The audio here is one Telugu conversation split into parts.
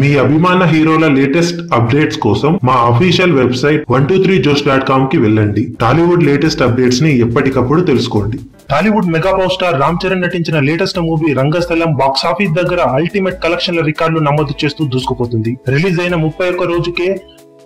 మీ అభిమాన హీరోల లేటెస్ట్ అప్డేట్స్ కోసం మా official website one two three Josh dot కామ్కి వెళ్ళండి. టాలీవుడ్ లేటెస్ట్ అప్డేట్స్ని ఎప్పటికప్పుడు తెలుసుకోండి. Tollywood mega power star Ram Charan నటించిన latest movie Rangasthalam box office దగ్గర అల్టిమేట్ కలెక్షన్ల రికార్డులు నమోదు చేస్తూ దూసుకుపోతుంది. రిలీజ్ అయిన ముప్పై ఒక్క రోజుకే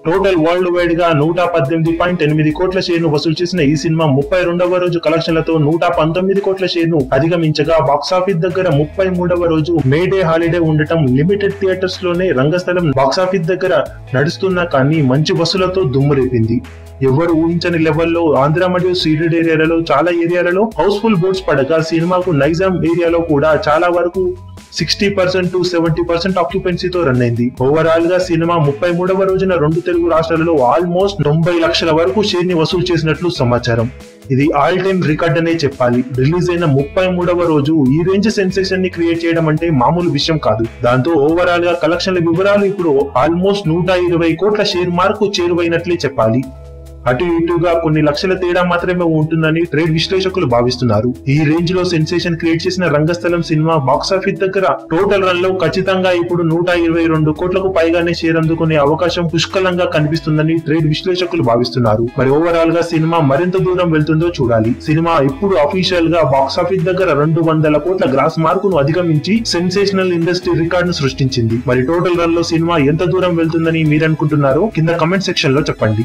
టోటల్ వరల్డ్ వైడ్గా నూట పద్దెనిమిది పాయింట్ ఎనిమిది కోట్ల షేర్ను వసూలు చేసిన ఈ సినిమా ముప్పై రెండవ రోజు కలెక్షన్లతో నూట పంతొమ్మిది కోట్ల షేర్ను అధిగమించగా బాక్సాఫీస్ దగ్గర ముప్పై మూడవ రోజు మే డే హాలిడే ఉండటం లిమిటెడ్ థియేటర్స్లోనే రంగస్థలం బాక్సాఫీస్ దగ్గర నడుస్తున్నా కానీ మంచి వసూలతో దుమ్ము రేపింది. ఎవరు ఊహించని లెవెల్లో ఆంధ్ర మరియు సీడెడ్ ఏరియాలలో చాలా ఏరియాలలో హౌస్ఫుల్ బోర్డ్స్ పడగా సినిమాకు నైజాం ఏరియాలో కూడా చాలా వరకు sixty percent to seventy percent ఆక్యుపెన్సీతో run అయింది. ఓవరాల్గా సినిమా ముప్పై మూడవ రోజున రెండు తెలుగు రాష్ట్రాలలో ఆల్మోస్ట్ తొంభై లక్షల వరకు షేర్ని వసూలు చేసినట్లు సమాచారం. ఇది ఆల్ టైమ్ రికార్డ్ అనే చెప్పాలి. రిలీజ్ అయిన ముప్పై మూడవ రోజు ఈ రేంజ్ సెన్సేషన్ని క్రియేట్ చేయడం అంటే మామూలు విషయం కాదు. దాంతో ఓవరాల్గా కలెక్షన్ల వివరాలు ఇప్పుడు ఆల్మోస్ట్ నూట ఇరవై కోట్ల షేర్ మార్కు చేరువైనట్లే చెప్పాలి. అటు ఇటుగా కొన్ని లక్షల తేడా మాత్రమే ఉంటుందని ట్రేడ్ విశ్లేషకులు భావిస్తున్నారు. ఈ రేంజ్లో సెన్సేషన్ క్రియేట్ చేసిన రంగస్థలం సినిమా బాక్సాఫీస్ దగ్గర టోటల్ రన్లో ఖచ్చితంగా ఇప్పుడు నూట ఇరవై రెండు కోట్లకు పైగానే షేర్ అందుకునే అవకాశం పుష్కలంగా కనిపిస్తుందని ట్రేడ్ విశ్లేషకులు భావిస్తున్నారు. మరి ఓవరాల్గా సినిమా మరింత దూరం వెళ్తుందో చూడాలి. సినిమా ఇప్పుడు అఫీషియల్గా బాక్సాఫీస్ దగ్గర రెండు వందల కోట్ల గ్రాస్ మార్కును అధిగమించి సెన్సేషనల్ ఇండస్ట్రీ రికార్డును సృష్టించింది. మరి టోటల్ రన్లో సినిమా ఎంత దూరం వెళ్తుందని మీరు అనుకుంటున్నారో కింద కమెంట్ సెక్షన్లో చెప్పండి.